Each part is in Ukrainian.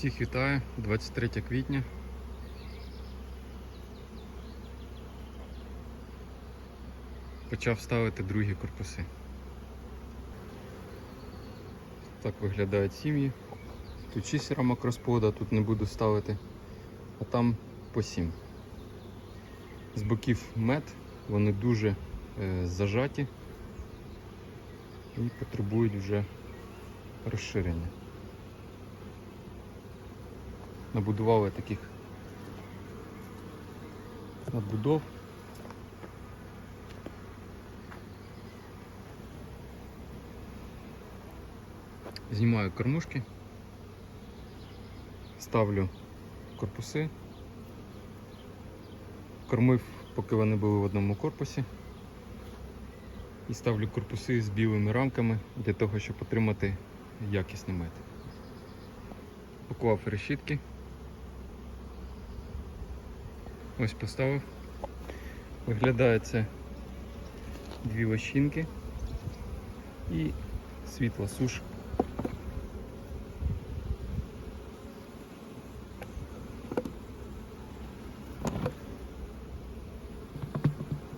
Всіх вітаю, 23 квітня. Почав ставити другі корпуси. Так виглядають сім'ї. Тут 6 рамок тут не буду ставити, а там по 7. З боків мед, вони дуже е, зажаті і потребують вже розширення. Набудували таких надбудов. Знімаю кормушки, ставлю корпуси, кормив, поки вони були в одному корпусі. І ставлю корпуси з білими рамками для того, щоб отримати якісний мед. Поклав решітки. Ось поставив. Виглядає це дві лощинки і світла суш.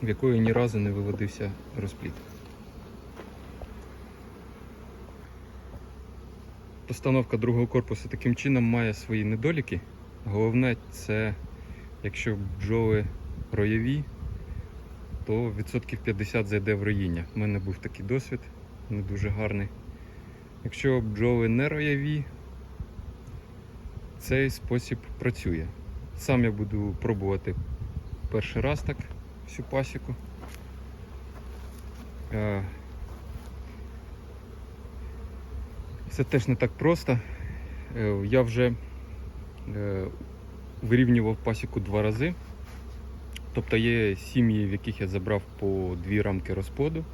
в якої ні разу не виводився розпліт. Постановка другого корпусу таким чином має свої недоліки. Головне це, якщо бджоли роєві, то відсотків 50 зайде в роїння. У мене був такий досвід, не дуже гарний. Якщо бджоли не роєві, цей спосіб працює. Сам я буду пробувати перший раз так всю пасіку. Е, Це теж не так просто. Е, Я вже е, вирівнював пасіку два рази. Тобто є сім'ї, в яких я забрав по дві рамки розплоду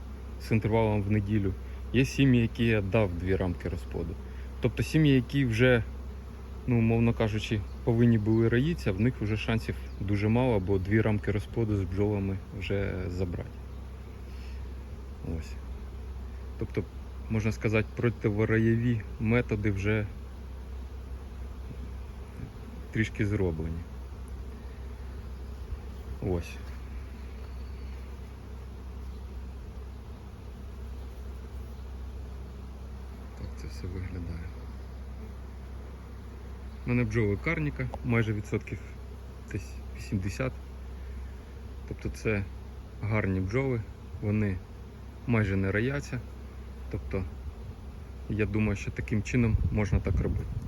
з інтервалом в неділю. Є сім'ї, які я дав дві рамки розплоду. Тобто сім'ї, які вже, ну, мовно кажучи, повинні були роїтися, в них вже шансів дуже мало, бо дві рамки розплоду з бджолами вже забрати. Ось. Тобто, можна сказати, противороєві методи вже трішки зроблені. Ось. Так це все виглядає. У мене бджоли карніка, майже відсотків десь 80. Тобто це гарні бджоли, вони майже не рояться. Тобто я думаю, що таким чином можна так робити.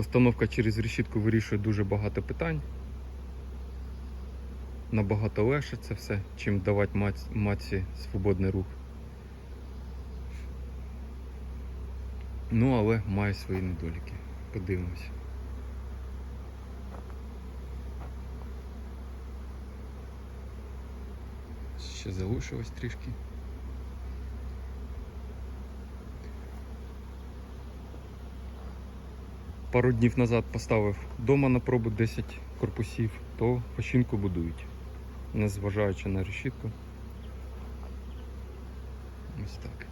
Постановка через решітку вирішує дуже багато питань. Набагато легше це все, чим давати маць- матці свободний рух. Ну, але має свої недоліки. Подивимось. Ще залишилось трішки. Пару днів назад поставив вдома на пробу 10 корпусів, то пощінку будують, незважаючи на решітку. Ось так.